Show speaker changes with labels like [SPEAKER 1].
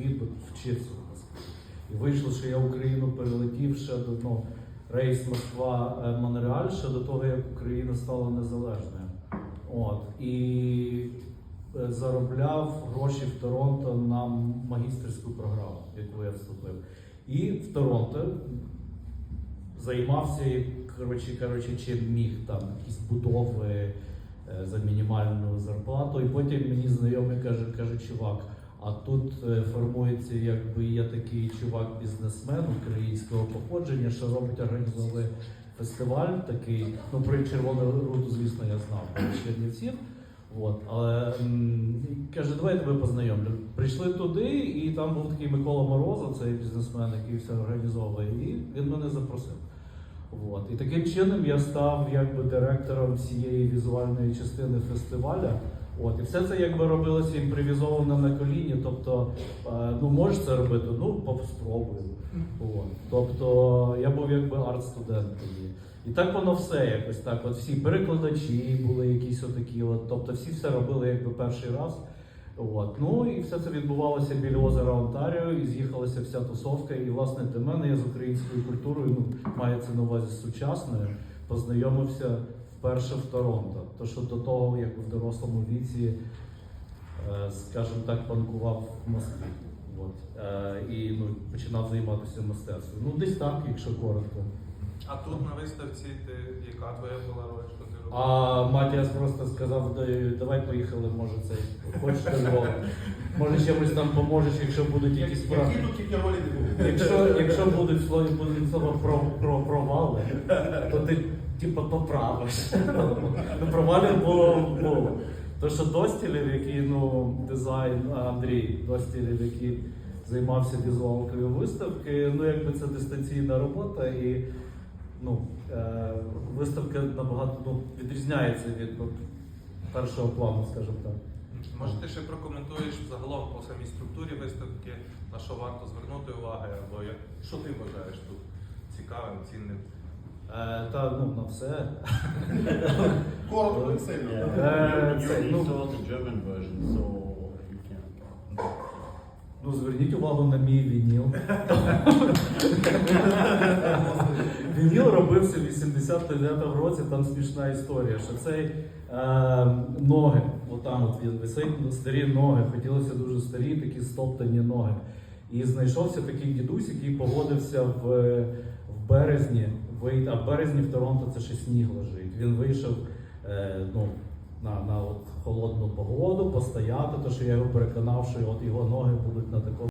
[SPEAKER 1] світ от, вчився в Москві. І вийшло, що я Україну перелетів ще до ну, рейс Москва е, ще до того, як Україна стала незалежною. От. І е, заробляв гроші в Торонто на магістерську програму, в яку я вступив. І в Торонто займався коротше, коротше, чим міг там якісь будови е, за мінімальну зарплату. І потім мені знайомий каже, каже, чувак, а тут е, формується, якби є такий чувак-бізнесмен українського походження, що робить організовує фестиваль такий. Ну про червону руту, звісно, я знав з Чернівців. От, але каже, давай я тебе познайомлю. Прийшли туди, і там був такий Микола Морозов, цей бізнесмен, який все організовує, і він мене запросив. От. І таким чином я став якби директором всієї візуальної частини фестиваля. От. І все це якби робилося імпровізовано на коліні. Тобто, е, ну можеш це робити, ну спробую. От. Тобто я був якби арт-студент тоді. І так воно все якось так. От всі перекладачі були якісь отакі, от, тобто всі все робили якби перший раз. От. Ну і все це відбувалося біля озера Онтаріо, і з'їхалася вся тусовка. І власне для мене я з українською культурою, ну мається на увазі з сучасною, познайомився вперше в Торонто. То що до того, як в дорослому віці, е, скажімо так, панкував в Москві. От. Е, І ну, починав займатися мистецтвом. Ну, десь так, якщо коротко.
[SPEAKER 2] А тут на виставці ти яка твоя була роль, що ти робив?
[SPEAKER 1] А Матіас просто сказав, давай поїхали, може цей. Хочеш до Може чимось там поможеш, якщо будуть якісь справи. Якщо, якщо будуть слові будуть слова про, про провали, то ти типу поправиш. Ну, провалів було було. То що Достілів, який ну, дизайн, Андрій Достілів, який займався візуалкою виставки, ну якби це дистанційна робота і ну, е, виставка набагато ну, відрізняється від ну, першого плану, скажімо так.
[SPEAKER 2] Може, ти ще прокоментуєш загалом по самій структурі виставки, на що варто звернути увагу, або що ти вважаєш тут цікавим, цінним?
[SPEAKER 1] Е, та ну на все.
[SPEAKER 3] Коротко і сильно.
[SPEAKER 1] Е,
[SPEAKER 4] You
[SPEAKER 1] ну,
[SPEAKER 4] saw the German version, so you can.
[SPEAKER 1] Ну, зверніть увагу на мій вініл. вініл робився в 89-му році, там смішна історія, що цей е, ноги, отам от він висить, ну, старі ноги, хотілося дуже старі, такі стоптані ноги. І знайшовся такий дідусь, який погодився в березні, вийти, а в березні в Торонто це ще сніг лежить. Він вийшов е, ну, на, на от холодну погоду, постояти, то що я його переконав, що от його ноги будуть на такому.